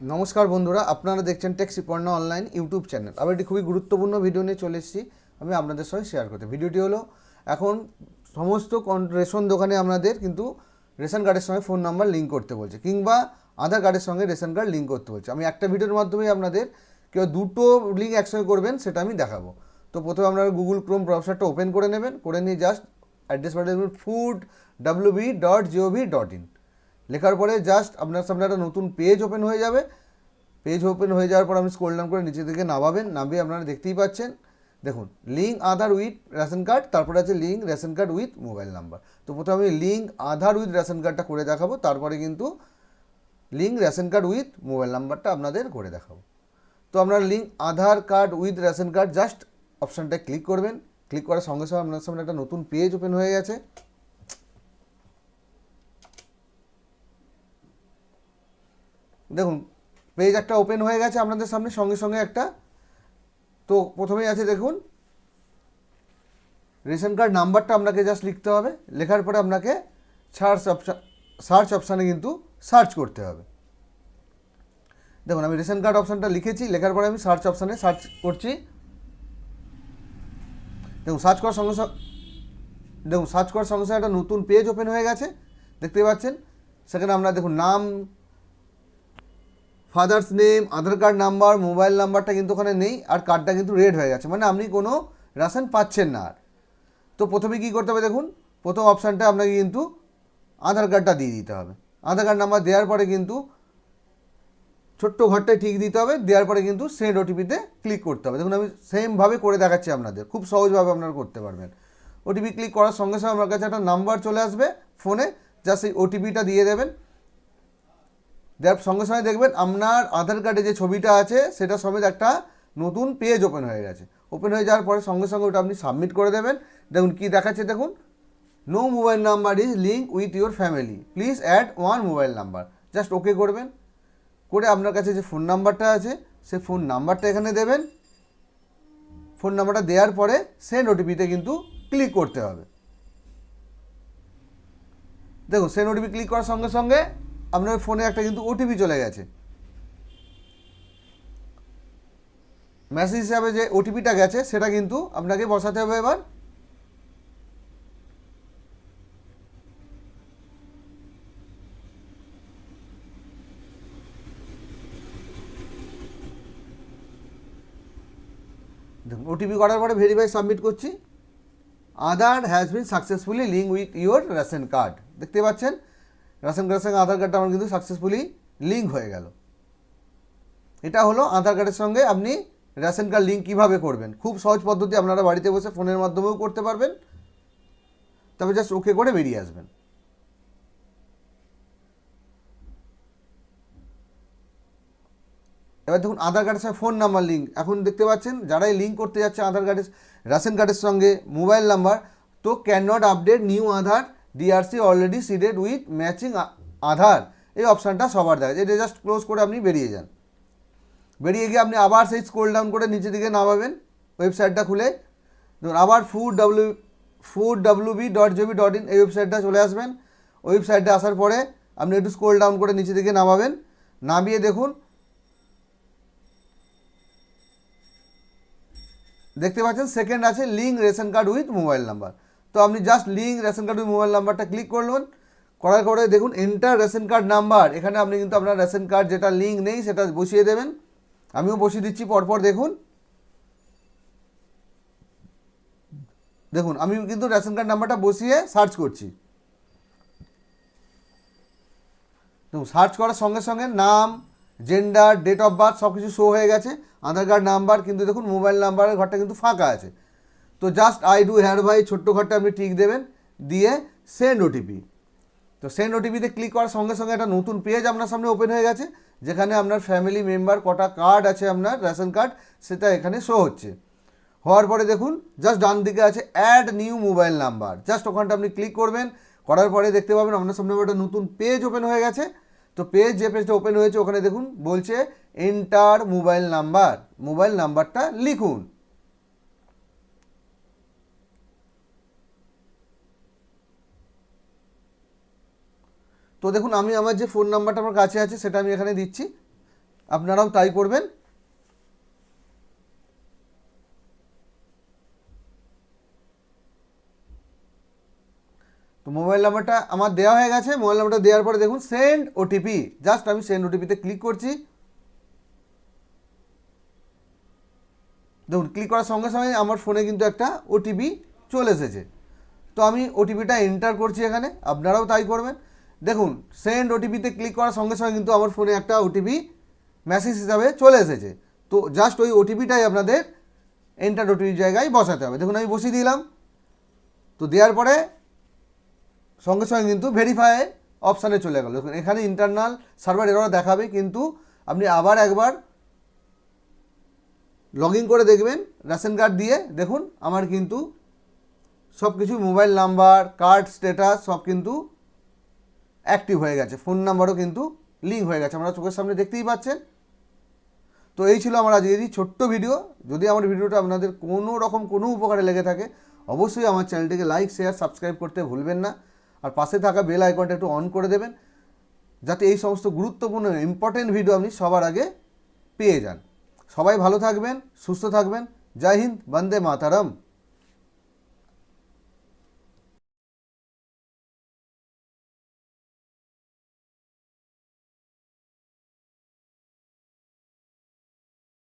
নমস্কার বন্ধুরা, আপনারা দেখছেন টেক্সি পর্ণা অনলাইন ইউটিউব চ্যানেল। আবার একটি খুবই গুরুত্বপূর্ণ ভিডিও নিয়ে চলে এসেছি, আমি আপনাদের সঙ্গে শেয়ার করতে। ভিডিওটি হলো, এখন সমস্ত রেশন দোকানে আপনাদের কিন্তু রেশন কার্ডের সঙ্গে ফোন নাম্বার লিঙ্ক করতে বলছে, কিংবা আধার কার্ডের সঙ্গে রেশন কার্ড লিঙ্ক করতে বলছে। আমি একটা ভিডিওর মাধ্যমে আপনাদের কেউ দুটো লিঙ্ক একসঙ্গে করবেন, সেটা আমি দেখাবো। তো প্রথমে আপনারা গুগল ক্রোম ব্রাউজারটা ওপেন করে নেবেন, করে নিয়ে জাস্ট অ্যাড্রেস পাঠিয়ে দেবেন food WB dot GOV dot in লেখার পরে জাস্ট আপনার সামনে একটা নতুন পেজ ওপেন হয়ে যাবে। পেজ ওপেন হয়ে যাওয়ার পর আপনি স্ক্রোল ডাউন করে নিচে দিকে নামাবেন, নামিয়ে আপনারা দেখতেই পাচ্ছেন। দেখুন link Aadhaar with ration card তারপরে আছে link ration card with mobile number তো প্রথমে আমি লিঙ্ক আধার উইথ রেশন কার্ডটা করে দেখাবো, তারপরে কিন্তু link ration card with mobile নাম্বারটা আপনাদের করে দেখাবো। তো আপনার link Aadhaar card with ration card just অপশানটা ক্লিক করবেন। ক্লিক করার সঙ্গে সঙ্গে আপনার সামনে একটা নতুন পেজ ওপেন হয়ে গেছে। দেখুন পেজ একটা ওপেন হয়ে গেছে আপনাদের সামনে, সঙ্গে সঙ্গে একটা। তো প্রথমেই আছে দেখুন, রেশন কার্ড নাম্বারটা আপনাকে জাস্ট লিখতে হবে। লেখার পরে আপনাকে সার্চ অপশান সার্চ অপশানে কিন্তু সার্চ করতে হবে। দেখুন, আমি রেশন কার্ড অপশানটা লিখেছি, লেখার পরে আমি সার্চ অপশানে সার্চ করছি। দেখুন সার্চ করার সঙ্গে সঙ্গে, দেখুন সার্চ করার সঙ্গে সঙ্গে একটা নতুন পেজ ওপেন হয়ে গেছে। দেখতে পাচ্ছেন? সেখানে আমরা দেখুন, নাম father's name, Aadhaar card number, mobile নাম্বারটা কিন্তু ওখানে নেই, আর কার্ডটা কিন্তু রেড হয়ে গেছে। মানে আপনি কোনো রেশন পাচ্ছেন না আর। তো প্রথমে কী করতে হবে দেখুন, প্রথম অপশানটা আপনাকে কিন্তু আধার কার্ডটা দিয়ে দিতে হবে। আধার কার্ড নাম্বার দেওয়ার পরে কিন্তু ছোট্ট ঘরটায় ঠিক দিতে হবে, দেওয়ার পরে কিন্তু সেন্ড ওটিপিতে ক্লিক করতে হবে। দেখুন আমি সেমভাবে করে দেখাচ্ছি আপনাদের, খুব সহজভাবে আপনারা করতে পারবেন। ওটিপি ক্লিক করার সঙ্গে সঙ্গে আপনার কাছে একটা নাম্বার চলে আসবে ফোনে যা সেই ওটিপিটা দিয়ে দেবেন। দেওয়ার সঙ্গে সঙ্গে দেখবেন আপনার আধার কার্ডে যে ছবিটা আছে, সেটা সমেত একটা নতুন পেজ ওপেন হয়ে গেছে। ওপেন হয়ে যাওয়ার পরে সঙ্গে সঙ্গে ওটা আপনি সাবমিট করে দেবেন। দেখুন কি দেখাচ্ছে দেখুন। No mobile number is link with your family please add one mobile number just okay করবেন। করে আপনার কাছে যে ফোন নাম্বারটা আছে সে ফোন নাম্বারটা এখানে দেবেন। ফোন নাম্বারটা দেওয়ার পরে সেন্ড ওটিপিতে কিন্তু ক্লিক করতে হবে। দেখুন সেন্ড ওটিপি ক্লিক করার সঙ্গে সঙ্গে আপনার ফোনে একটা কিন্তু ওটিপি চলে গেছে। মেসেজ হিসাবে যে ওটিপিটা গেছে, সেটা কিন্তু আপনাকে বসাতে হবে এবার। দেখুন ওটিপি করার পরে ভেরিফাই সাবমিট করছি। Aadhaar has been successfully link with your ration card দেখতে পাচ্ছেন? রেশন কার্ডের সঙ্গে আধার কার্ডটা আমার কিন্তু সাকসেসফুলি লিঙ্ক হয়ে গেল। এটা হলো আধার কার্ডের সঙ্গে আপনি রেশন কার্ড লিঙ্ক কীভাবে করবেন? খুব সহজ পদ্ধতি, আপনারা বাড়িতে বসে ফোনের মাধ্যমেও করতে পারবেন। তবে জাস্ট ওকে করে বেরিয়ে আসবেন। এবার দেখুন, আধার কার্ডের সঙ্গে ফোন নাম্বার লিঙ্ক এখন দেখতে পাচ্ছেন, যারাই লিঙ্ক করতে যাচ্ছে আধার কার্ডের রেশন কার্ডের সঙ্গে মোবাইল নাম্বার তো can not update new Aadhaar DRC already seeded with matching Aadhaar এই অপশানটা সবার দেখা এটা জাস্ট ক্লোজ করে আপনি বেরিয়ে যান। বেরিয়ে গিয়ে আপনি আবার সেই স্ক্রোল ডাউন করে নিচের দিকে নামাবেন। ওয়েবসাইটটা খুলে। ধরুন আবার food W food WB dot GB dot in এই ওয়েবসাইটটা চলে আসবেন। ওয়েবসাইটে আসার পরে আপনি একটু স্ক্রোল ডাউন করে নিচের দিকে নামাবেন। নামিয়ে দেখুন। দেখতে পাচ্ছেন সেকেন্ড আছে link ration card with mobile number তো আপনি just link ration card mobile নাম্বারটা ক্লিক করলেন। করার পরে দেখুন এন্টার রেশন কার্ড নাম্বার এখানে আপনি কিন্তু আপনার রেশন কার্ড যেটা লিঙ্ক নেই, সেটা বসিয়ে দেবেন। আমিও বসিয়ে দিচ্ছি, পরপর দেখুন। দেখুন, আমি কিন্তু রেশন কার্ড নাম্বারটা বসিয়ে সার্চ করছি। দেখুন সার্চ করার সঙ্গে সঙ্গে নাম জেন্ডার ডেট অফ বার্থ সব কিছু শো হয়ে গেছে। আধার কার্ড নাম্বার কিন্তু দেখুন মোবাইল নাম্বারের ঘরটা কিন্তু ফাঁকা আছে। তো জাস্ট আই ডু হ্যার ভাই ছোট্ট ঘরটা আপনি টিক দেবেন, দিয়ে সেন্ড ওটিপি তো সেন্ড ওটিপিতে ক্লিক করার সঙ্গে সঙ্গে একটা নতুন পেজ আপনার সামনে ওপেন হয়ে গেছে, যেখানে আপনার ফ্যামিলি মেম্বার কটা কার্ড আছে আপনার রেশন কার্ড সেটা এখানে শো হচ্ছে। হওয়ার পরে দেখুন জাস্ট ডান দিকে আছে add new mobile number just ওখানটা আপনি ক্লিক করবেন, করার পরে দেখতে পাবেন আপনার সামনে একটা নতুন পেজ ওপেন হয়ে গেছে। তো পেজ যে পেজটা ওপেন হয়েছে, ওখানে দেখুন বলছে এন্টার মোবাইল নাম্বার মোবাইল নাম্বারটা লিখুন। তো দেখুন, আমি আমার যে ফোন নাম্বারটা আমার কাছে আছে, সেটা আমি এখানে দিচ্ছি। আপনারাও তাই করবেন। তো মোবাইল নাম্বারটা আমার দেওয়া হয়ে গেছে। মোবাইল নাম্বারটা দেওয়ার পরে দেখুন সেন্ড ওটিপি জাস্ট আমি সেন্ড ওটিপিতে ক্লিক করছি। দেখুন ক্লিক করার সঙ্গে সঙ্গে আমার ফোনে কিন্তু একটা ওটিপি চলে এসেছে। তো আমি ওটিপিটা এন্টার করছি এখানে। আপনারাও তাই করবেন। দেখুন সেন্ড ওটিপিতে ক্লিক করার সঙ্গে সঙ্গে কিন্তু আমার ফোনে একটা ওটিপি মেসেজ হিসাবে চলে এসেছে। তো জাস্ট ওই ওটিপিটাই আপনাদের এন্টার ওটিপির জায়গায় বসাতে হবে। দেখুন, আমি বসিয়ে দিলাম। তো দেওয়ার পরে সঙ্গে সঙ্গে কিন্তু ভেরিফাই অপশানে চলে গেল। দেখুন, এখানে ইন্টারনাল সার্ভার এরর দেখাবে, কিন্তু আপনি আবার একবার লগ করে দেখবেন রেশন কার্ড দিয়ে। দেখুন, আমার কিন্তু সব কিছু মোবাইল নাম্বার কার্ড স্ট্যাটাস সব কিন্তু অ্যাক্টিভ হয়ে গেছে। ফোন নাম্বারও কিন্তু লিঙ্ক হয়ে গেছে। আমরা চোখের সামনে দেখতেই পাচ্ছেন। তো এই ছিল আমার আজকের এই ছোট্ট ভিডিও যদি আমার ভিডিওটা আপনাদের কোনো রকম কোনো উপকারে লেগে থাকে, অবশ্যই আমার চ্যানেলটিকে লাইক শেয়ার সাবস্ক্রাইব করতে ভুলবেন না। আর পাশে থাকা বেল আইকনটা একটু অন করে দেবেন, যাতে এই সমস্ত গুরুত্বপূর্ণ ইম্পর্টেন্ট ভিডিও আপনি সবার আগে পেয়ে যান। সবাই ভালো থাকবেন, সুস্থ থাকবেন। জয় হিন্দ, বন্দে মাতারম।